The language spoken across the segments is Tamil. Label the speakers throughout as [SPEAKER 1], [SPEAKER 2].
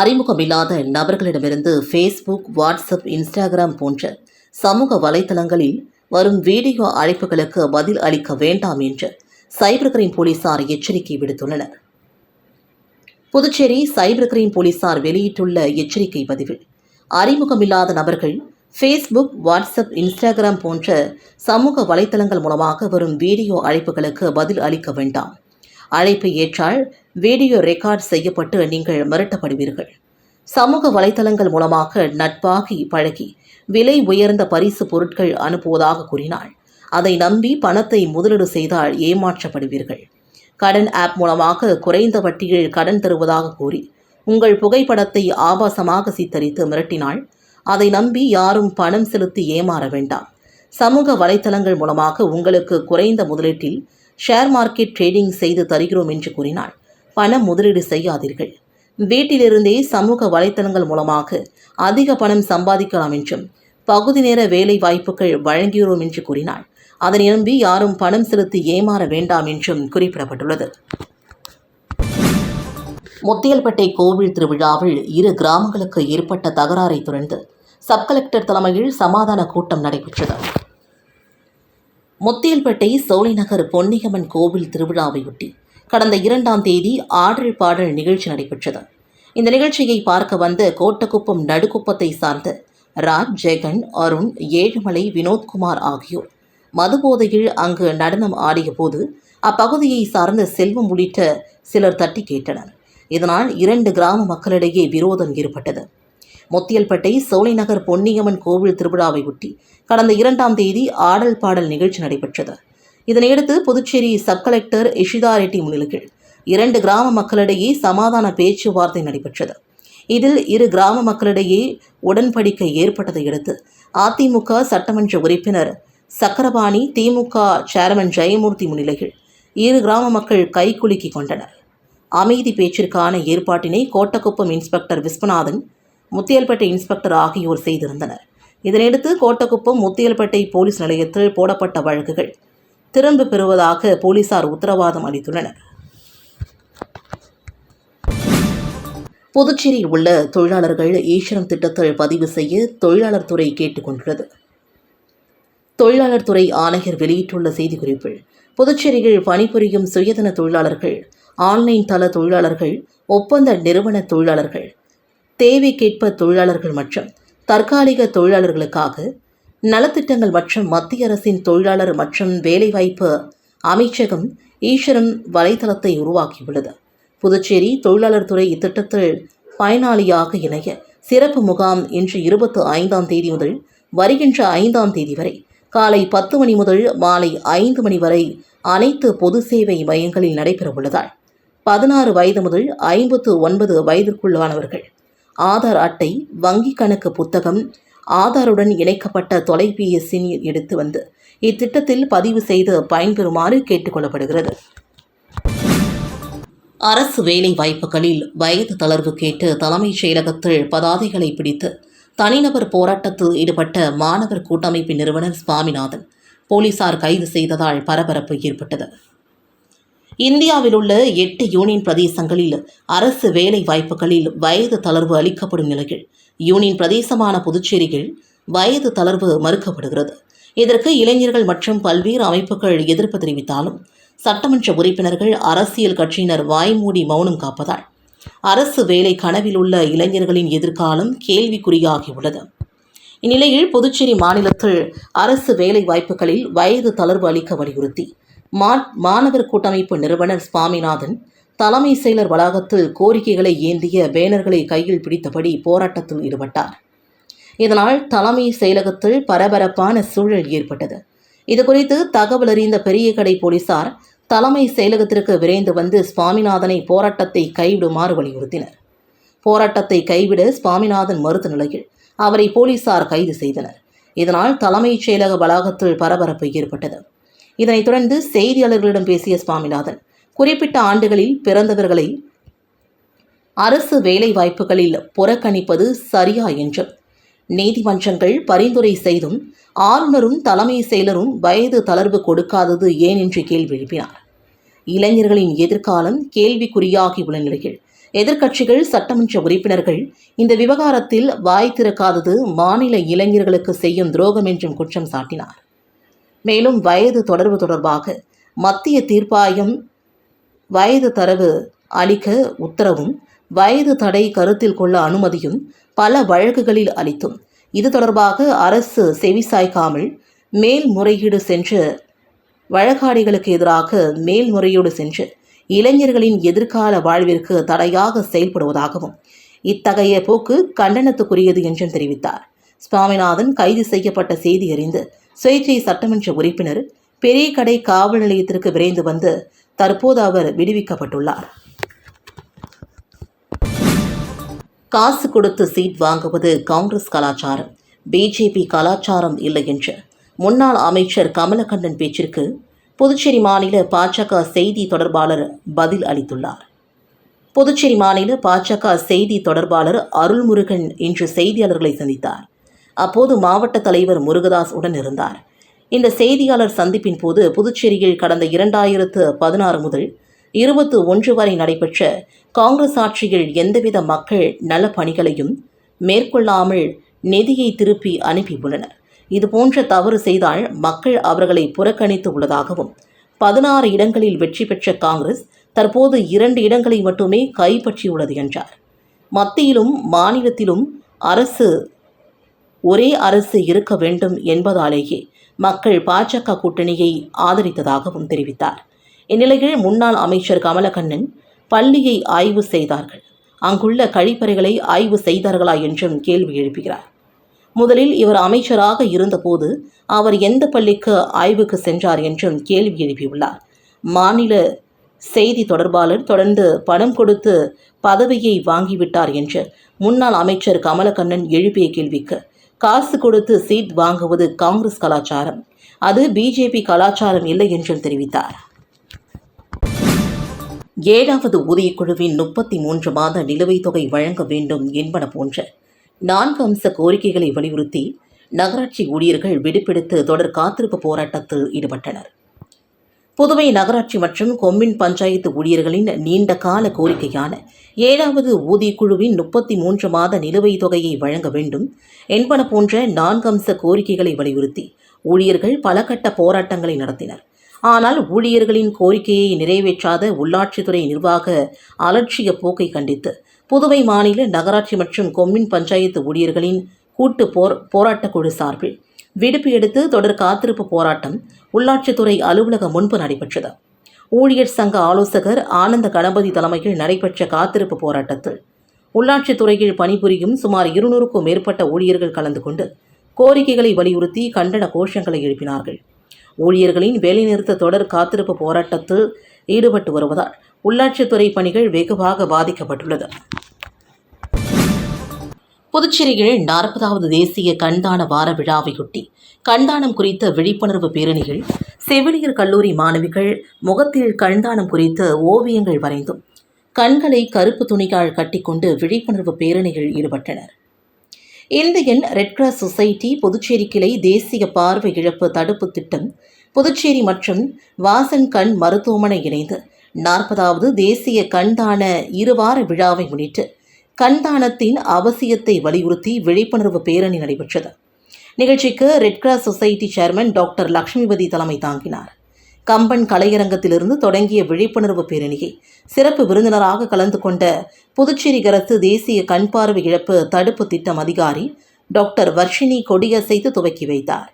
[SPEAKER 1] அறிமுகமில்லாத நபர்களிடமிருந்து ஃபேஸ்புக் வாட்ஸ்அப் இன்ஸ்டாகிராம் போன்ற சமூக வலைத்தளங்களில் வரும் வீடியோ அழைப்புகளுக்கு பதில் அளிக்க வேண்டாம் என்று சைபர் கிரைம் போலீசார் எச்சரிக்கை விடுத்துள்ளனர். புதுச்சேரி சைபர் கிரைம் போலீசார் வெளியிட்டுள்ள எச்சரிக்கை பதிவில் அறிமுகமில்லாத நபர்கள் ஃபேஸ்புக் வாட்ஸ்அப் இன்ஸ்டாகிராம் போன்ற சமூக வலைதளங்கள் மூலமாக வரும் வீடியோ அழைப்புகளுக்கு பதில் அளிக்க வேண்டாம். அழைப்பை ஏற்றால் வீடியோ ரெக்கார்ட் செய்யப்பட்டு நீங்கள் மிரட்டப்படுவீர்கள். சமூக வலைத்தளங்கள் மூலமாக நட்பாகி பழகி விலை உயர்ந்த பரிசு பொருட்கள் அனுப்புவதாக கூறினாள். அதை நம்பி பணத்தை முதலீடு செய்தால் ஏமாற்றப்படுவீர்கள். கடன் ஆப் மூலமாக குறைந்த வட்டியில் கடன் தருவதாக கூறி உங்கள் புகைப்படத்தை ஆபாசமாக சித்தரித்து மிரட்டினாள். அதை நம்பி யாரும் பணம் செலுத்தி ஏமாற வேண்டாம். சமூக வலைத்தளங்கள் மூலமாக உங்களுக்கு குறைந்த முதலீட்டில் ஷேர் மார்க்கெட் ட்ரேடிங் செய்து தருகிறோம் என்று கூறினாள். பணம் முதலீடு செய்யாதீர்கள். வீட்டிலிருந்தே சமூக வலைத்தளங்கள் மூலமாக அதிக பணம் சம்பாதிக்கலாம் என்றும் பகுதி நேர வேலை வாய்ப்புகள் வழங்குகிறோம் என்று கூறினாள். அதனை நம்பி யாரும் பணம் செலுத்தி ஏமாற வேண்டாம் என்றும் குறிப்பிடப்பட்டுள்ளது. முத்தியல்பேட்டை கோவில் திருவிழாவில் இரு கிராமங்களுக்கு ஏற்பட்ட தகராறை தொடர்ந்து சப் கலெக்டர் தலைமையில் சமாதான கூட்டம் நடைபெற்றது. முத்தியல்பேட்டை சோழிநகர் பொன்னியம்மன் கோவில் திருவிழாவையொட்டி கடந்த இரண்டாம் தேதி ஆடல் பாடல் நிகழ்ச்சி நடைபெற்றது. இந்த நிகழ்ச்சியை பார்க்க வந்த கோட்டக்குப்பம் நடுக்குப்பத்தை சார்ந்த ராஜ் ஜெகன் அருண் ஏழுமலை வினோத்குமார் ஆகியோர். மதுபோதையில் அங்கு நடனம் ஆடியபோது அப்பகுதியை சார்ந்த செல்வம் உள்ளிட்ட சிலர் தட்டி கேட்டனர். இதனால் இரண்டு கிராம மக்களிடையே விரோதம் ஏற்பட்டது. முத்தியல்பேட்டை சோலைநகர் பொன்னியம்மன் கோவில் திருவிழாவை ஒட்டி கடந்த இரண்டாம் தேதி ஆடல் பாடல் நிகழ்ச்சி நடைபெற்றது. இதனையடுத்து புதுச்சேரி சப் கலெக்டர் இஷிதா ரெட்டி முன்னிலையில் இரண்டு கிராம மக்களிடையே சமாதான பேச்சுவார்த்தை நடைபெற்றது. இதில் இரு கிராம மக்களிடையே உடன்படிக்கை ஏற்பட்டதை அடுத்து அதிமுக சட்டமன்ற உறுப்பினர் சக்கரபாணி திமுக சேர்மன் ஜெயமூர்த்தி முன்னிலையில் இரு கிராம மக்கள் கைகுலுக்கி கொண்டனர். அமைதி பேச்சிற்கான ஏற்பாட்டினை கோட்டக்குப்பம் இன்ஸ்பெக்டர் விஸ்வநாதன் முத்தியல்பேட்டை இன்ஸ்பெக்டர் ஆகியோர் செய்திருந்தனர். இதனையடுத்து கோட்டக்குப்பம் முத்தியல்பேட்டை போலீஸ் நிலையத்தில் போடப்பட்ட வழக்குகள் திரும்ப பெறுவதாக போலீசார் உத்தரவாதம் அளித்துள்ளனர். புதுச்சேரியில் உள்ள தொழிலாளர்கள் ஈஸ்வரம் திட்டத்தில் பதிவு செய்ய தொழிலாளர் துறை கேட்டுக்கொண்டுள்ளது தொழிலாளர் துறை ஆணையர் வெளியிட்டுள்ள செய்திக்குறிப்பில் புதுச்சேரியில் பணிபுரியும் சுயதன தொழிலாளர்கள் ஆன்லைன் தள தொழிலாளர்கள் ஒப்பந்த நிறுவன தொழிலாளர்கள் தேவைக்கேற்ப தொழிலாளர்கள் மற்றும் தற்காலிக தொழிலாளர்களுக்காக நலத்திட்டங்கள் மற்றும் மத்திய அரசின் தொழிலாளர் மற்றும் வேலைவாய்ப்பு அமைச்சகம் ஈஸ்வரன் வலைதளத்தை உருவாக்கியுள்ளது. புதுச்சேரி தொழிலாளர் துறை இத்திட்டத்தில் பயனாளியாக இணைய சிறப்பு முகாம் இன்று இருபத்தி ஐந்தாம் தேதி முதல் வருகின்ற ஐந்தாம் தேதி வரை காலை பத்து மணி முதல் மாலை ஐந்து மணி வரை அனைத்து பொது சேவை மையங்களில் நடைபெறவுள்ளதால் பதினாறு வயது முதல் ஐம்பத்து ஒன்பது வயதிற்குள்ளானவர்கள் ஆதார் அட்டை வங்கி கணக்கு புத்தகம் ஆதாருடன் இணைக்கப்பட்ட தொலைபேசியின் எடுத்து வந்து இத்திட்டத்தில் பதிவு செய்து பயன்பெறுமாறு கேட்டுக்கொள்ளப்படுகிறது அரசு வேலை வாய்ப்புகளில் வயது தளர்வு கேட்டு தலைமைச் செயலகத்தில் பதாதைகளை பிடித்து தனிநபர் போராட்டத்தில் ஈடுபட்ட மாணவர் கூட்டமைப்பின் நிறுவனர் சுவாமிநாதன் போலீசார் கைது செய்ததால் பரபரப்பு ஏற்பட்டது. இந்தியாவில் உள்ள எட்டு யூனியன் பிரதேசங்களில் அரசு வேலை வாய்ப்புகளில் வயது தளர்வு அளிக்கப்படும் நிலையில் யூனியன் பிரதேசமான புதுச்சேரியில் வயது தளர்வு மறுக்கப்படுகிறது. இதற்கு இளைஞர்கள் மற்றும் பல்வேறு அமைப்புகள் எதிர்ப்பு தெரிவித்தாலும் சட்டமன்ற உறுப்பினர்கள் அரசியல் கட்சியினர் வாய்மூடி மௌனம் காப்பதால் அரசு வேலை கனவில் உள்ள இளைஞர்களின் எதிர்காலம் கேள்விக்குறியாகியுள்ளது. இந்நிலையில் புதுச்சேரி மாநிலத்தில் அரசு வேலை வாய்ப்புகளில் வயது தளர்வு அளிக்க வலியுறுத்தி மா மாணவர் கூட்டமைப்பு நிறுவனர் சுவாமிநாதன் தலைமை செயலர் வளாகத்தில் கோரிக்கைகளை ஏந்திய பேனர்களை கையில் பிடித்தபடி போராட்டத்தில் ஈடுபட்டார். இதனால் தலைமை செயலகத்தில் பரபரப்பான சூழல் ஏற்பட்டது. இதுகுறித்து தகவல் அறிந்த பெரிய கடை போலீசார் தலைமை செயலகத்திற்கு விரைந்து வந்து சுவாமிநாதனை போராட்டத்தை கைவிடுமாறு வலியுறுத்தினர். போராட்டத்தை கைவிட சுவாமிநாதன் மறுத்த நிலையில் அவரை போலீசார் கைது செய்தனர். இதனால் தலைமைச் செயலக வளாகத்தில் பரபரப்பு ஏற்பட்டது. இதனைத் தொடர்ந்து செய்தியாளர்களிடம் பேசிய சுவாமிநாதன் குறிப்பிட்ட ஆண்டுகளில் பிறந்தவர்களை அரசு வேலை வாய்ப்புகளில் புறக்கணிப்பது சரியா என்றும் நீதிமன்றங்கள் பரிந்துரை செய்தும் ஆளுநரும் தலைமை செயலரும் வயது தளர்வு கொடுக்காதது ஏன் என்று கேள்வி எழுப்பினார். இளைஞர்களின் எதிர்காலம் கேள்விக்குறியாகியுள்ள நிலையில் எதிர்க்கட்சிகள் சட்டமன்ற உறுப்பினர்கள் இந்த விவகாரத்தில் வாய் திறக்காதது மாநில இளைஞர்களுக்கு செய்யும் துரோகம் என்றும் குற்றம் சாட்டினார். மேலும் வயது தொடர்பு தொடர்பாக மத்திய தீர்ப்பாயம் வயது தரவு அளிக்க உத்தரவும் வயது தடை கருத்தில் கொள்ள அனுமதியும் பல வழக்குகளில் அளித்தும். இது தொடர்பாக அரசு செவிசாய்க்காமல் மேல்முறையீடு சென்று வழக்காடிகளுக்கு எதிராக மேல்முறையீடு சென்று இளைஞர்களின் எதிர்கால வாழ்விற்கு தடையாக செயல்படுவதாகவும் இத்தகைய போக்கு கண்டனத்துக்குரியது என்றும் தெரிவித்தார். சுவாமிநாதன் கைது செய்யப்பட்ட செய்தி அறிந்து சுயேட்சை சட்டமன்ற உறுப்பினர் பெரிய கடை காவல் நிலையத்திற்கு விரைந்து வந்து தற்போது அவர் விடுவிக்கப்பட்டுள்ளார். காசு கொடுத்து சீட் வாங்குவது காங்கிரஸ் கலாச்சாரம். பிஜேபி கலாச்சாரம் இல்லை என்று முன்னாள் அமைச்சர் கமலக்கண்ணன் பேச்சிற்கு புதுச்சேரி மாநில பாஜக செய்தி தொடர்பாளர் பதில் அளித்துள்ளார். புதுச்சேரி மாநில பாஜக செய்தி தொடர்பாளர் அருள்முருகன் இன்று செய்தியாளர்களை சந்தித்தார். அப்போது மாவட்ட தலைவர் முருகதாஸ் உடன் இருந்தார். இந்த செய்தியாளர் சந்திப்பின் போது புதுச்சேரியில் கடந்த இரண்டாயிரத்து பதினாறு முதல் இருபத்து ஒன்று வரை நடைபெற்ற காங்கிரஸ் ஆட்சியில் எந்தவித மக்கள் நல பணிகளையும் மேற்கொள்ளாமல் நிதியை திருப்பி அனுப்பியுள்ளனர் இதுபோன்ற தவறு செய்தால் மக்கள் அவர்களை புறக்கணித்து உள்ளதாகவும் பதினாறு இடங்களில் வெற்றி பெற்ற காங்கிரஸ் தற்போது இரண்டு இடங்களை மட்டுமே கைப்பற்றியுள்ளது என்றார். மத்தியிலும் மாநிலத்திலும் அரசு ஒரே அரசு இருக்க வேண்டும் என்பதாலேயே மக்கள் பாஜக கூட்டணியை ஆதரித்ததாகவும் தெரிவித்தார். இந்நிலையில் முன்னாள் அமைச்சர் கமலக்கண்ணன் பள்ளியை ஆய்வு செய்தார்கள். அங்குள்ள கழிப்பறைகளை ஆய்வு செய்தார்களா என்றும் கேள்வி எழுப்புகிறார். முதலில் இவர் அமைச்சராக இருந்தபோது அவர் எந்த பள்ளிக்கு ஆய்வுக்கு சென்றார் என்றும் கேள்வி எழுப்பியுள்ளார். மாநில செய்தி தொடர்பாளர் தொடர்ந்து பணம் கொடுத்து பதவியை வாங்கிவிட்டார் என்று முன்னாள் அமைச்சர் கமலக்கண்ணன் எழுப்பிய கேள்விக்கு காசு கொடுத்து சீட் வாங்குவது காங்கிரஸ் கலாச்சாரம். அது பிஜேபி கலாச்சாரம் இல்லை என்றும் தெரிவித்தார். ஏழாவது ஊதியக்குழுவின் முப்பத்தி மூன்று மாத நிலுவைத் தொகை வழங்க வேண்டும் என்பன போன்ற நான்கு அம்ச கோரிக்கைகளை வலியுறுத்தி நகராட்சி ஊழியர்கள் விடுப்பெடுத்து தொடர் காத்திருப்பு போராட்டத்தில் ஈடுபட்டனர். புதுவை நகராட்சி மற்றும் கொம்மின் பஞ்சாயத்து ஊழியர்களின் நீண்ட கால கோரிக்கையான ஏழாவது ஊதியக்குழுவின் முப்பத்தி மூன்று மாத நிலுவைத் தொகையை வழங்க வேண்டும் என்பன போன்ற நான்கு அம்ச கோரிக்கைகளை வலியுறுத்தி ஊழியர்கள் பல கட்ட போராட்டங்களை நடத்தினர். ஆனால் ஊழியர்களின் கோரிக்கையை நிறைவேற்றாத உள்ளாட்சித்துறை நிர்வாக அலட்சிய போக்கை கண்டித்து புதுவை மாநில நகராட்சி மற்றும் கொம்மின் பஞ்சாயத்து ஊழியர்களின் கூட்டு போர் போராட்டக் குழு சார்பில் விடுப்பு எடுத்து தொடர் காத்திருப்பு போராட்டம் உள்ளாட்சித்துறை அலுவலகம் முன்பு நடைபெற்றது. ஊழியர் சங்க ஆலோசகர் ஆனந்த கணபதி தலைமையில் நடைபெற்ற காத்திருப்பு போராட்டத்தில் உள்ளாட்சித்துறையில் பணிபுரியும் சுமார் இருநூறுக்கும் மேற்பட்ட ஊழியர்கள் கலந்து கொண்டு கோரிக்கைகளை வலியுறுத்தி கண்டன கோஷங்களை எழுப்பினார்கள். ஊழியர்களின் வேலைநிறுத்த தொடர் காத்திருப்பு போராட்டத்தில் ஈடுபட்டு வருவதால் உள்ளாட்சித்துறை பணிகள் வெகுவாக பாதிக்கப்பட்டுள்ளது. புதுச்சேரியில் நாற்பதாவது தேசிய கண்தான வார விழாவையொட்டி கண்தானம் குறித்த விழிப்புணர்வு பேரணிகள் செவிலியர் கல்லூரி மாணவிகள் முகத்தில் கண்தானம் குறித்த ஓவியங்கள் வரைந்தும் கண்களை கருப்பு துணிகால் கட்டிக்கொண்டு விழிப்புணர்வு பேரணிகள் ஈடுபட்டனர். Indian Red Cross Society Puducherry கிளை தேசிய பார்வை இழப்பு தடுப்பு திட்டம் புதுச்சேரி மற்றும் வாசன் கண் மருத்துவமனை இணைந்து நாற்பதாவது தேசிய கண்தான இருவார விழாவை முன்னிட்டு கண்தானத்தின் அவசியத்தை வலியுறுத்தி விழிப்புணர்வு பேரணி நடைபெற்றது. நிகழ்ச்சிக்கு Red Cross Society chairman doctor Lakshmipathi தலைமை தாங்கினார். கம்பன் கலையரங்கத்திலிருந்து தொடங்கிய விழிப்புணர்வு பேரணியை சிறப்பு விருந்தினராக கலந்து கொண்ட புதுச்சேரி அரசு தேசிய கண்பார்வை இழப்பு தடுப்பு திட்டம் அதிகாரி டாக்டர் வர்ஷினி கொடியசைத்து துவக்கி வைத்தார்.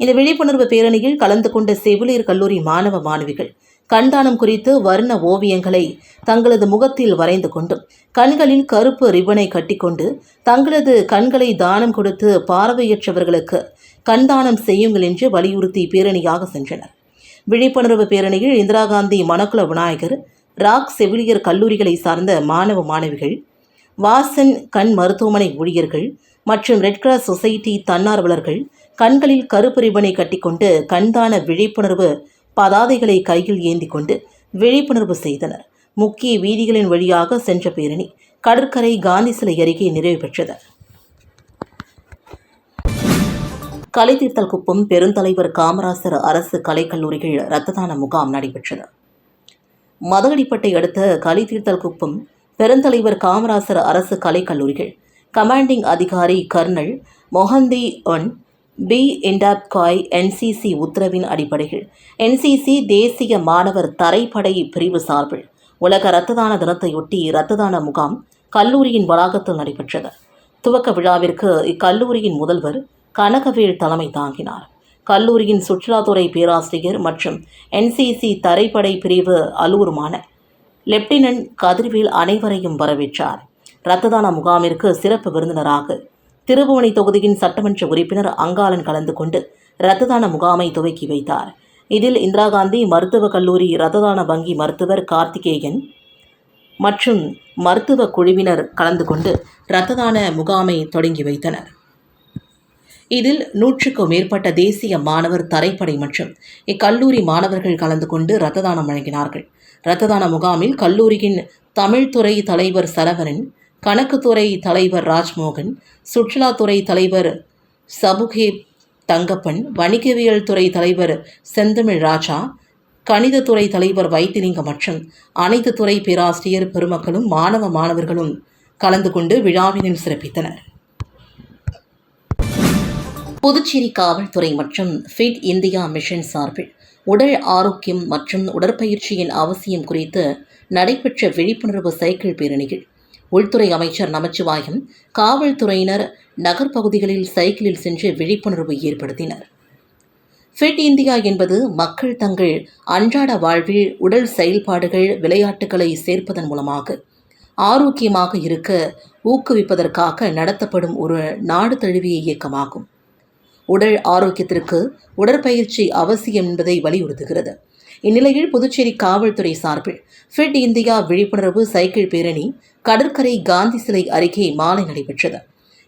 [SPEAKER 1] இந்த விழிப்புணர்வு பேரணியில் கலந்து கொண்ட செவிலியர் கல்லூரி மாணவ மாணவிகள் கண்தானம் குறித்து வர்ண ஓவியங்களை தங்களது முகத்தில் வரைந்து கொண்டும் கண்களில் கருப்பு ரிப்பனை கட்டிக்கொண்டு தங்களது கண்களை தானம் கொடுத்து பார்வையற்றவர்களுக்கு கண்தானம் செய்யுங்கள் என்று வலியுறுத்தி பேரணியாக சென்றனர். விழிப்புணர்வு பேரணியில் இந்திரா காந்தி மணக்குல விநாயகர் ராக் செவிலியர் கல்லூரிகளை சார்ந்த மாணவ மாணவிகள் வாசன் கண் மருத்துவமனை ஊழியர்கள் மற்றும் ரெட் கிராஸ் சொசைட்டி தன்னார்வலர்கள் கண்களில் கருப்பு ரிப்பனை கட்டிக்கொண்டு கண்தான விழிப்புணர்வு பதாதைகளை கையில் ஏந்தி கொண்டு விழிப்புணர்வு செய்தனர். முக்கிய வீதிகளின் வழியாக சென்ற பேரணி கடற்கரை காந்தி சிலை அருகே நிறைவு பெற்றது. கலைத்தீர்த்தல் குப்பம் பெருந்தலைவர் காமராசர் அரசு கலைக்கல்லூரியில் இரத்த தான முகாம் நடைபெற்றது. மதகடிப்பட்டை அடுத்த கலைத்தீர்த்தல் குப்பம் பெருந்தலைவர் காமராசர் அரசு கலைக்கல்லூரிகள் கமாண்டிங் அதிகாரி கர்னல் மொஹந்தி ஒன் பி இண்டாப்காய் என்சிசி உத்தரவின் அடிப்படையில். என்சிசி தேசிய மாணவர் தரைப்படை பிரிவு சார்பில் உலக இரத்ததான தினத்தையொட்டி இரத்ததான முகாம் கல்லூரியின் வளாகத்தில் நடைபெற்றது. துவக்க விழாவிற்கு இக்கல்லூரியின் முதல்வர் கனகவேல் தலைமை தாங்கினார். கல்லூரியின் சுற்றுலாத்துறை பேராசிரியர் மற்றும் என்சிசி தரைப்படை பிரிவு அலுவலுமான லெப்டினன்ட் கதிர்வேல் அனைவரையும் வரவேற்றார். இரத்ததான முகாமிற்கு சிறப்பு விருந்தினராக திருபுவனை தொகுதியின் சட்டமன்ற உறுப்பினர் அங்காளன் கலந்து கொண்டு ரத்ததான முகாமை துவக்கி வைத்தார். இதில் இந்திரா காந்தி மருத்துவக் கல்லூரி ரத்ததான வங்கி மருத்துவர் கார்த்திகேயன் மற்றும் மருத்துவ குழுவினர் கலந்து கொண்டு ரத்ததான முகாமை தொடங்கி வைத்தனர். இதில் நூற்றுக்கும் மேற்பட்ட தேசிய மாணவர் தரைப்படை மற்றும் இக்கல்லூரி மாணவர்கள் கலந்து கொண்டு இரத்த தானம் வழங்கினார்கள். இரத்த தான முகாமில் கல்லூரியின் தமிழ்துறை தலைவர் சரவணன் கணக்குத்துறை தலைவர் ராஜ்மோகன் சுற்றுலாத்துறை தலைவர் சபுகே தங்கப்பன் வணிகவியல் துறை தலைவர் செந்தமிழ் ராஜா கணிதத்துறை தலைவர் வைத்திலிங்கம் மற்றும் அனைத்து துறை பேராசிரியர் பெருமக்களும் மாணவ மாணவர்களும் கலந்து கொண்டு விழாவினில் சிறப்பித்தனர். புதுச்சேரி காவல்துறை மற்றும் ஃபிட் இந்தியா மிஷன் சார்பில் உடல் ஆரோக்கியம் மற்றும் உடற்பயிற்சியின் அவசியம் குறித்து நடைபெற்ற விழிப்புணர்வு சைக்கிள் பேரணிகள் உள்துறை அமைச்சர் நமச்சிவாயம் காவல்துறையினர் நகர்ப்பகுதிகளில் சைக்கிளில் சென்று விழிப்புணர்வு ஏற்படுத்தினர். ஃபிட் இந்தியா என்பது மக்கள் தங்கள் அன்றாட வாழ்வில் உடல் செயல்பாடுகள் விளையாட்டுகளை சேர்ப்பதன் மூலமாக ஆரோக்கியமாக இருக்க ஊக்குவிப்பதற்காக நடத்தப்படும் ஒரு நாடு தழுவிய இயக்கமாகும். உடல் ஆரோக்கியத்திற்கு உடற்பயிற்சி அவசியம் என்பதை வலியுறுத்துகிறது. இந்நிலையில் புதுச்சேரி காவல்துறை சார்பில் ஃபிட் இந்தியா விழிப்புணர்வு சைக்கிள் பேரணி கடற்கரை காந்தி சிலை அருகே மாலை நடைபெற்றது.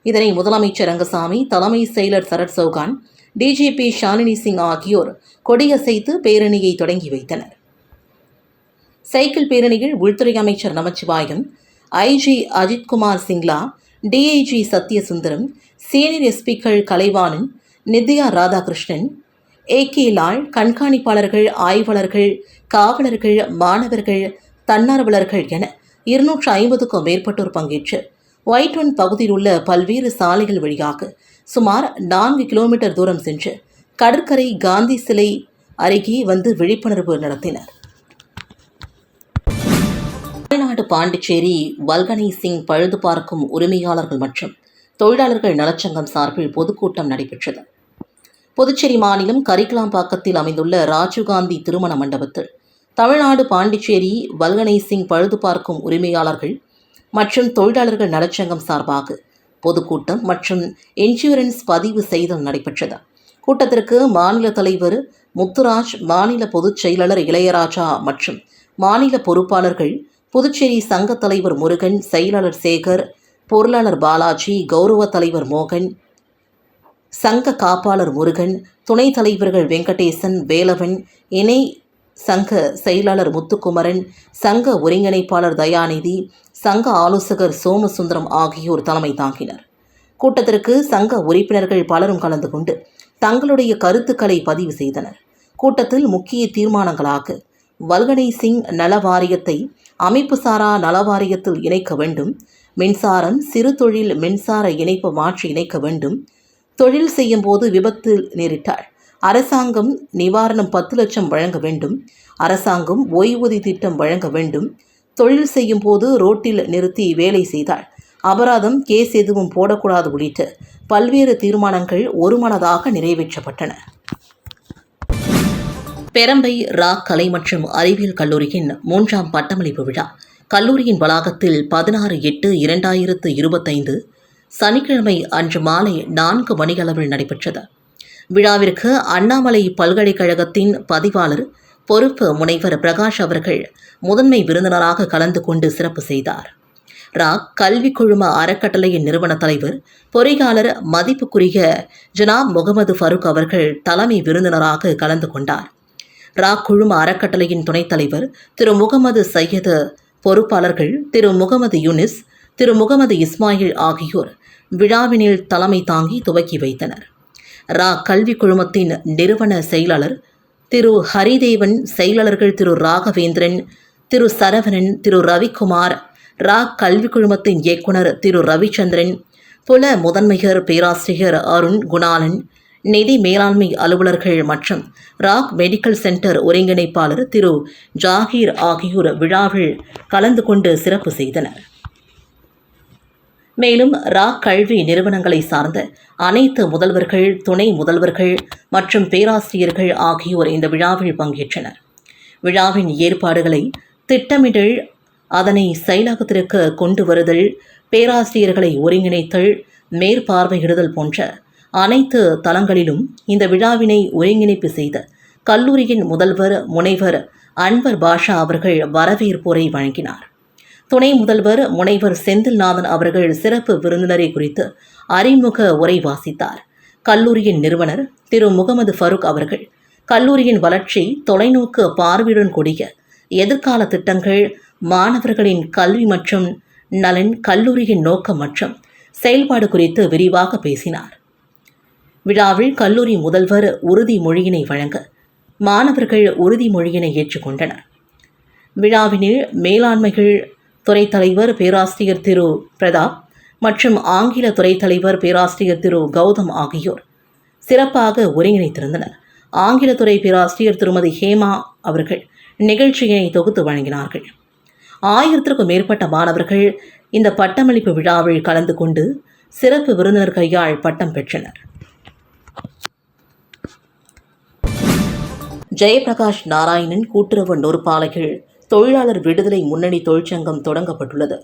[SPEAKER 1] இதனை முதலமைச்சர் ரங்கசாமி தலைமை செயலர் சரத் சௌகான் டிஜிபி ஷாலினி சிங் ஆகியோர் கொடியசைத்து பேரணியை தொடங்கி வைத்தனர். சைக்கிள் பேரணியில் உள்துறை அமைச்சர் Namachivayam IG Ajithkumar Singla DIG Sathyasundaram senior எஸ்பிக்கள் Kalaivanan Nithya Radhakrishnan A. K. Lal கண்காணிப்பாளர்கள் ஆய்வாளர்கள் காவலர்கள் மாணவர்கள் தன்னார்வலர்கள் என இருநூற்று ஐம்பதுக்கும் மேற்பட்டோர் பங்கேற்று ஒயிட் ஒன் பகுதியில் உள்ள பல்வேறு சாலைகள் வழியாக சுமார் நான்கு கிலோமீட்டர் தூரம் சென்று கடற்கரை காந்தி சிலை அருகே வந்து விழிப்புணர்வு நடத்தினர். தமிழ்நாடு பாண்டிச்சேரி வல்கனை சிங் பழுது பார்க்கும் உரிமையாளர்கள் மற்றும் தொழிலாளர்கள் நலச்சங்கம் சார்பில் பொதுக்கூட்டம் நடைபெற்றது. புதுச்சேரி மாநிலம் கரிக்கலாம்பாக்கத்தில் அமைந்துள்ள ராஜீவ்காந்தி திருமண மண்டபத்தில் தமிழ்நாடு பாண்டிச்சேரி வல்கனை சிங் பழுது பார்க்கும் உரிமையாளர்கள் மற்றும் தொழிலாளர்கள் நலச்சங்கம் சார்பாக பொதுக்கூட்டம் மற்றும் இன்சூரன்ஸ் பதிவு செய்தல் நடைபெற்றது. கூட்டத்திற்கு மாநில தலைவர் முத்துராஜ் மாநில பொதுச் செயலாளர் இளையராஜா மற்றும் மாநில பொறுப்பாளர்கள் புதுச்சேரி சங்க தலைவர் முருகன் செயலாளர் சேகர் பொருளாளர் பாலாஜி கௌரவ தலைவர் மோகன் சங்க காப்பாளர் முருகன் துணைத் தலைவர்கள் வெங்கடேசன் வேலவன் இணை சங்க செயலாளர் முத்துக்குமரன் சங்க ஒருங்கிணைப்பாளர் தயாநிதி சங்க ஆலோசகர் சோமசுந்தரம் ஆகியோர் தலைமை தாங்கினர். கூட்டத்திற்கு சங்க உறுப்பினர்கள் பலரும் கலந்து கொண்டு தங்களுடைய கருத்துக்களை பதிவு செய்தனர். கூட்டத்தில் முக்கிய தீர்மானங்களாக வல்கனை சிங் நல வாரியத்தை அமைப்புசாரா நல வாரியத்தில் இணைக்க வேண்டும் மின்சாரம் சிறு தொழில் மின்சார இணைப்பு மாற்றி இணைக்க வேண்டும் தொழில் செய்யும் போது விபத்து நேரிட்டாள். அரசாங்கம் நிவாரணம் பத்து லட்சம் வழங்க வேண்டும். அரசாங்கம் ஓய்வூதிய திட்டம் வழங்க வேண்டும். தொழில் செய்யும் போது ரோட்டில் நிறுத்தி வேலை செய்தாள். அபராதம் கேஸ் எதுவும் போடக்கூடாது உள்ளிட்ட பல்வேறு தீர்மானங்கள் ஒருமனதாக நிறைவேற்றப்பட்டன. பெரம்பை ரா கலை மற்றும் அறிவியல் கல்லூரியின் மூன்றாம் பட்டமளிப்பு விழா. கல்லூரியின் வளாகத்தில் பதினாறு எட்டு இரண்டாயிரத்து இருபத்தைந்து சனிக்கிழமை அன்று மாலை நான்கு மணியளவில் நடைபெற்றது. விழாவிற்கு அண்ணாமலை பல்கலைக்கழகத்தின் பதிவாளர் பொறுப்பு முனைவர் பிரகாஷ் அவர்கள் முதன்மை விருந்தினராக கலந்து கொண்டு சிறப்பு செய்தார். ரா. கல்வி குழும அறக்கட்டளையின் நிறுவன தலைவர் பொறியாளர் மதிப்புக்குரிய ஜனாப் முகமது ஃபருக் அவர்கள் தலைமை விருந்தினராக கலந்து கொண்டார். ரா. குழும அறக்கட்டளையின் துணைத் தலைவர் திரு. முகமது சையது பொறுப்பாளர்கள் திரு. முகமது யூனிஸ் திரு முகமது இஸ்மாயில் ஆகியோர் விழாவினில் தலைமை தாங்கி துவக்கி வைத்தனர். ரா. கல்வி குழுமத்தின் நிறுவன செயலாளர் திரு. ஹரிதேவன் செயலாளர்கள் திரு. ராகவேந்திரன் திரு. சரவணன் திரு. ரவிக்குமார் ரா. கல்விக் குழுமத்தின் இயக்குனர் திரு. ரவிச்சந்திரன் புல முதன்மையர் பேராசிரியர் அருண் குணாலன் நிதி மேலாண்மை அலுவலர்கள் மற்றும் ராக் மெடிக்கல் சென்டர் ஒருங்கிணைப்பாளர் திரு. ஜாகீர் ஆகியோர் விழாவில் கலந்து கொண்டு சிறப்பு செய்தனர். மேலும் ரா கல்வி நிறுவனங்களை சார்ந்த அனைத்து முதல்வர்கள் துணை முதல்வர்கள் மற்றும் பேராசிரியர்கள் ஆகியோர் இந்த விழாவில் பங்கேற்றனர். விழாவின் ஏற்பாடுகளை திட்டமிடல் அதனை செயலாக்கத்திற்கு கொண்டு வருதல் பேராசிரியர்களை ஒருங்கிணைத்தல் மேற்பார்வையிடுதல் போன்ற அனைத்து தளங்களிலும் இந்த விழாவினை ஒருங்கிணைப்பு செய்த கல்லூரியின் முதல்வர் முனைவர் அன்வர் பாஷா அவர்கள் வரவேற்புரை வழங்கினார். துணை முதல்வர் முனைவர் செந்தில்நாதன் அவர்கள் சிறப்பு விருந்தினரை குறித்து அறிமுக உரை வாசித்தார். கல்லூரியின் நிறுவனர் திரு. முகமது ஃபருக் அவர்கள் கல்லூரியின் வளர்ச்சி தொலைநோக்கு பார்வையுடன் கூடிய எதிர்கால திட்டங்கள் மாணவர்களின் கல்வி மற்றும் நலன் கல்லூரியின் நோக்கம் மற்றும் செயல்பாடு குறித்து விரிவாக பேசினார். விழாவில் கல்லூரி முதல்வர் உறுதிமொழியினை வழங்க மாணவர்கள் உறுதிமொழியினை ஏற்றுக்கொண்டனர். விழாவினில் மேலாண்மைகள் துறை தலைவர் பேராசிரியர் திரு. பிரதாப் மற்றும் ஆங்கில துறை தலைவர் பேராசிரியர் திரு. கௌதம் ஆகியோர் சிறப்பாக ஒருங்கிணைத்திருந்தனர் ஆங்கிலத்துறை பேராசிரியர் திருமதி ஹேமா அவர்கள் நிகழ்ச்சியினை தொகுத்து வழங்கினார்கள். ஆயிரத்திற்கும் மேற்பட்ட மாணவர்கள் இந்த பட்டமளிப்பு விழாவில் கலந்து கொண்டு சிறப்பு விருந்தினர் கையால் பட்டம் பெற்றனர். ஜெயபிரகாஷ் நாராயணன் கூட்டுறவு நூற்பாலைகள் தொழிலாளர் விடுதலை முன்னணி தொழிற்சங்கம் தொடங்கப்பட்டுள்ளது.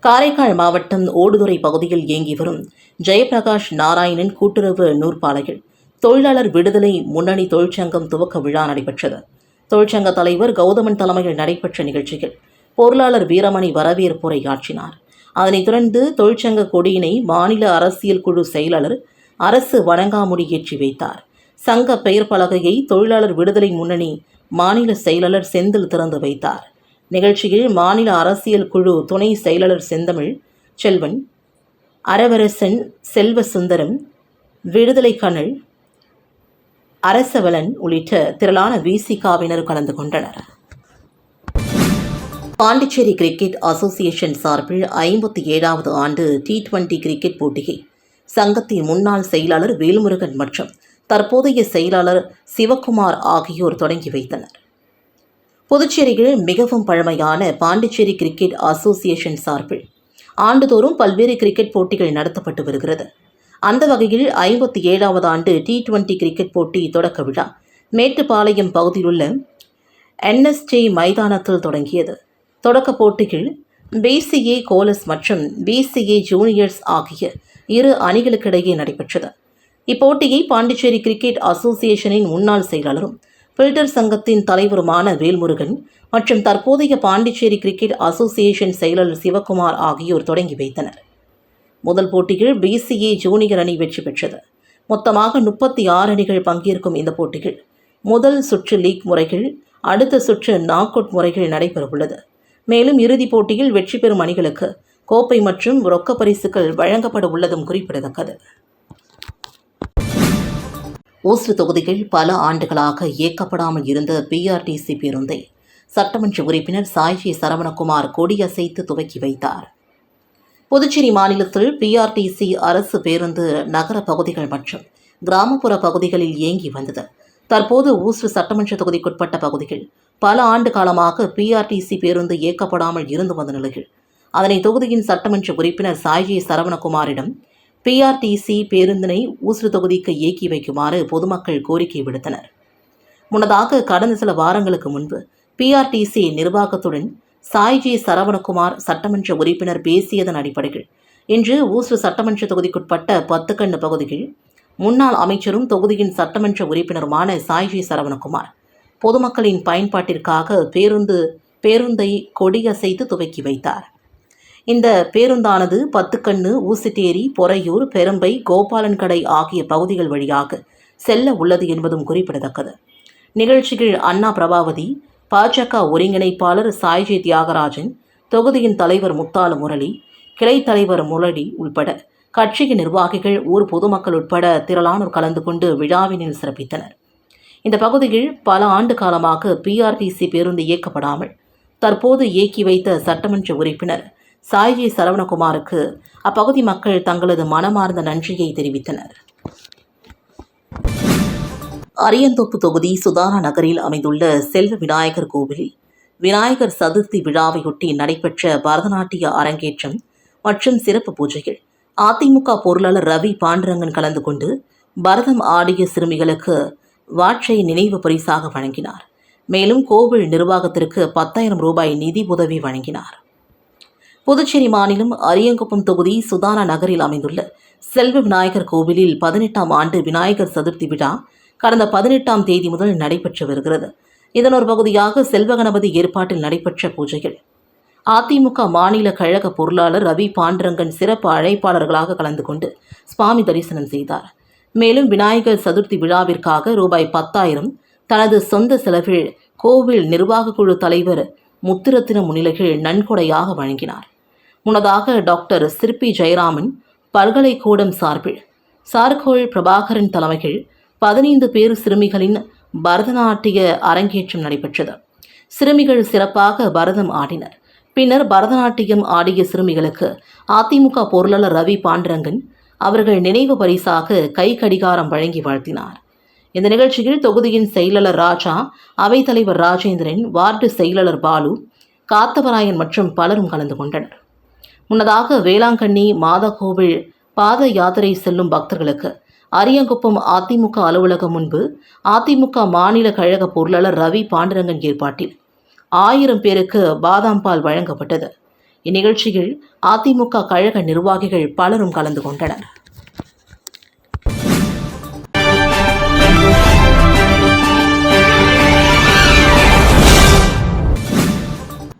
[SPEAKER 1] காரைக்கால் மாவட்டம் ஓடுதுறை பகுதியில் இயங்கி வரும் ஜெயபிரகாஷ் நாராயணன் கூட்டுறவு நூற்பாலையில் தொழிலாளர் விடுதலை முன்னணி தொழிற்சங்கம் துவக்க விழா நடைபெற்றது. தொழிற்சங்க தலைவர் கௌதமன் தலைமையில் நடைபெற்ற நிகழ்ச்சியில் பொருளாளர் வீரமணி வரவேற்புரை ஆற்றினார். அதனைத் தொடர்ந்து தொழிற்சங்க கொடியினை மாநில அரசியல் குழு செயலாளர் அரசு வணங்காமுடி ஏற்றி வைத்தார். சங்க பெயர் பலகையை தொழிலாளர் விடுதலை முன்னணி மாநில செயலாளர் செந்தில் திறந்து வைத்தார். நிகழ்ச்சியில் மாநில அரசியல் குழு துணை செயலாளர் செந்தமிழ் செல்வன் அரவரசன் செல்வ சுந்தரம் விடுதலை கனல் அரசவலன் உள்ளிட்ட திரளான விசிகாவினர் கலந்து கொண்டனர். பாண்டிச்சேரி கிரிக்கெட் அசோசியேஷன் சார்பில் ஐம்பத்தி ஏழாவது ஆண்டு டி டுவெண்டி கிரிக்கெட் போட்டியை சங்கத்தின் முன்னாள் செயலாளர் வேல்முருகன் மற்றும் தற்போதைய செயலாளர் சிவக்குமார் ஆகியோர் தொடங்கி வைத்தனர். புதுச்சேரியில் மிகவும் பழமையான பாண்டிச்சேரி கிரிக்கெட் அசோசியேஷன் சார்பில் ஆண்டுதோறும் பல்வேறு கிரிக்கெட் போட்டிகள் நடத்தப்பட்டு வருகிறது. அந்த வகையில் ஐம்பத்தி ஏழாவது ஆண்டு டி டுவெண்டி கிரிக்கெட் போட்டி தொடக்க விழா மேட்டுப்பாளையம் பகுதியிலுள்ள என்எஸ்டி மைதானத்தில் தொடங்கியது. தொடக்க போட்டியில் பிசிஏ கோலஸ் மற்றும் பிசிஏ ஜூனியர்ஸ் ஆகிய இரு அணிகளுக்கிடையே நடைபெற்றது. இப்போட்டியை பாண்டிச்சேரி கிரிக்கெட் அசோசியேஷனின் முன்னாள் செயலாளரும் பில்டர் சங்கத்தின் தலைவருமான வேல்முருகன் மற்றும் தற்போதைய பாண்டிச்சேரி கிரிக்கெட் அசோசியேஷன் செயலாளர் சிவகுமார் ஆகியோர் தொடங்கி வைத்தனர். முதல் போட்டியில் பிசிஏ ஜூனியர் அணி வெற்றி பெற்றது. மொத்தமாக முப்பத்தி ஆறு அணிகள் பங்கேற்கும் இந்த போட்டிகள் முதல் சுற்று லீக் முறைகள் அடுத்த சுற்று நாக் அவுட் முறைகள் நடைபெறவுள்ளது. மேலும் இறுதிப் போட்டியில் வெற்றி பெறும் அணிகளுக்கு கோப்பை மற்றும் ரொக்க பரிசுகள் வழங்கப்பட உள்ளதும் குறிப்பிடத்தக்கது. ஓசூர் தொகுதியில் பல ஆண்டுகளாக இயக்கப்படாமல் இருந்த பிஆர்டிசி பேருந்தை சட்டமன்ற உறுப்பினர் சாய்ஜி சரவணகுமார் கொடியசைத்து துவக்கி வைத்தார். புதுச்சேரி மாநிலத்தில் பிஆர்டிசி அரசு பேருந்து நகர பகுதிகள் மற்றும் கிராமப்புற பகுதிகளில் இயங்கி வந்தது. தற்போது ஊசூர் சட்டமன்ற தொகுதிக்குட்பட்ட பகுதிகள் பல ஆண்டு காலமாக பிஆர்டிசி பேருந்து இயக்கப்படாமல் இருந்து வந்த நிலையில் அதனை தொகுதியின் சட்டமன்ற உறுப்பினர் சாய்ஜி சரவணகுமாரிடம் பிஆர்டிசி பேருந்தினை ஊசூர் தொகுதிக்கு இயக்கி வைக்குமாறு பொதுமக்கள் கோரிக்கை விடுத்தனர். முன்னதாக கடந்த சில வாரங்களுக்கு முன்பு பிஆர்டிசி நிர்வாகத்துடன் சாய்ஜி சரவணகுமார் சட்டமன்ற உறுப்பினர் பேசியதன் அடிப்படையில் இன்று ஊசூர் சட்டமன்ற தொகுதிக்குட்பட்ட பத்துக்கண்ணு பகுதியில் முன்னாள் அமைச்சரும் தொகுதியின் சட்டமன்ற உறுப்பினருமான சாய்ஜி சரவணகுமார் பொதுமக்களின் பயன்பாட்டிற்காக பேருந்து பேருந்தை கொடியசைத்து துவக்கி வைத்தார். இந்த பேருந்தானது பத்துக்கண்ணு ஊசிட்டேரி பொறையூர் பெரும்பை கோபாலன் கடை ஆகிய பகுதிகள் வழியாக செல்ல உள்ளது என்பதும் குறிப்பிடத்தக்கது. நிகழ்ச்சியில் அண்ணா பிரபாவதி பாஜக ஒருங்கிணைப்பாளர் சாய்ஜி தியாகராஜன் தொகுதியின் தலைவர் முத்தாலு முரளி கிளை தலைவர் முரளி உள்பட கட்சியின் நிர்வாகிகள் ஊர் பொதுமக்கள் உட்பட திரளானோர் கலந்து கொண்டு விழாவினில் சிறப்பித்தனர். இந்த பகுதியில் பல ஆண்டு காலமாக பிஆர்டிசி பேருந்து இயக்கப்படாமல் தற்போது இயக்கி வைத்த சட்டமன்ற உறுப்பினர் சாய்ஜி சரவணகுமாருக்கு அப்பகுதி மக்கள் தங்களது மனமார்ந்த நன்றியை தெரிவித்தனர். அரியந்தோப்பு தொகுதி சுதாரா நகரில் அமைந்துள்ள செல்வ விநாயகர் கோவிலில் விநாயகர் சதுர்த்தி விழாவையொட்டி நடைபெற்ற பரதநாட்டிய அரங்கேற்றம் மற்றும் சிறப்பு பூஜைகள் அதிமுக பொருளாளர் ரவி பாண்டரங்கன் கலந்து கொண்டு பரதம் ஆடிய சிறுமிகளுக்கு வாட்சை நினைவு பரிசாக வழங்கினார். மேலும் கோவில் நிர்வாகத்திற்கு பத்தாயிரம் ரூபாய் நிதி உதவி வழங்கினார். புதுச்சேரி மாநிலம் அரியங்குப்பம் தொகுதி சுதானா நகரில் அமைந்துள்ள செல்வ விநாயகர் கோவிலில் பதினெட்டாம் ஆண்டு விநாயகர் சதுர்த்தி விழா கடந்த பதினெட்டாம் தேதி முதல் நடைபெற்று வருகிறது. இதன் ஒரு பகுதியாக செல்வ கணபதி ஏற்பாட்டில் நடைபெற்ற பூஜைகள். அதிமுக மாநில கழக பொருளாளர் ரவி பாண்டரங்கன் சிறப்பு அழைப்பாளர்களாக கலந்து கொண்டு சுவாமி தரிசனம் செய்தார். மேலும் விநாயகர் சதுர்த்தி விழாவிற்காக ரூபாய் பத்தாயிரம் தனது சொந்த செலவில் கோவில் நிர்வாகக் குழு தலைவர் முத்துரத்தின முன்னிலையில் நன்கொடையாக வழங்கினார். முன்னதாக டாக்டர் சிற்பி ஜெயராமன் பல்கலைக்கூடம் சார்பில். சார்கோள் பிரபாகரன் தலைமையில் பதினைந்து பேர் சிறுமிகளின் பரதநாட்டிய அரங்கேற்றம் நடைபெற்றது. சிறுமிகள் சிறப்பாக பரதம் ஆடினர். பின்னர் பரதநாட்டியம் ஆடிய சிறுமிகளுக்கு அதிமுக பொருளாளர் ரவி பாண்டரங்கன் அவர்கள் நினைவு பரிசாக கை கடிகாரம் வழங்கி வாழ்த்தினார். இந்த நிகழ்ச்சியில் தொகுதியின் செயலாளர் ராஜா அவைத்தலைவர் ராஜேந்திரன் வார்டு செயலாளர் பாலு காத்தவராயன் மற்றும் பலரும் கலந்து கொண்டனர். முன்னதாக வேளாங்கண்ணி மாதகோவில் பாத யாத்திரை செல்லும் பக்தர்களுக்கு அரியங்குப்பம் அதிமுக அலுவலகம் முன்பு அதிமுக மாநில கழக பொருளாளர் ரவி பாண்டுரங்கன் ஏற்பாட்டில் ஆயிரம் பேருக்கு பாதாம் பால் வழங்கப்பட்டது. இந்நிகழ்ச்சியில் அதிமுக கழக நிர்வாகிகள் பலரும் கலந்து கொண்டனர்.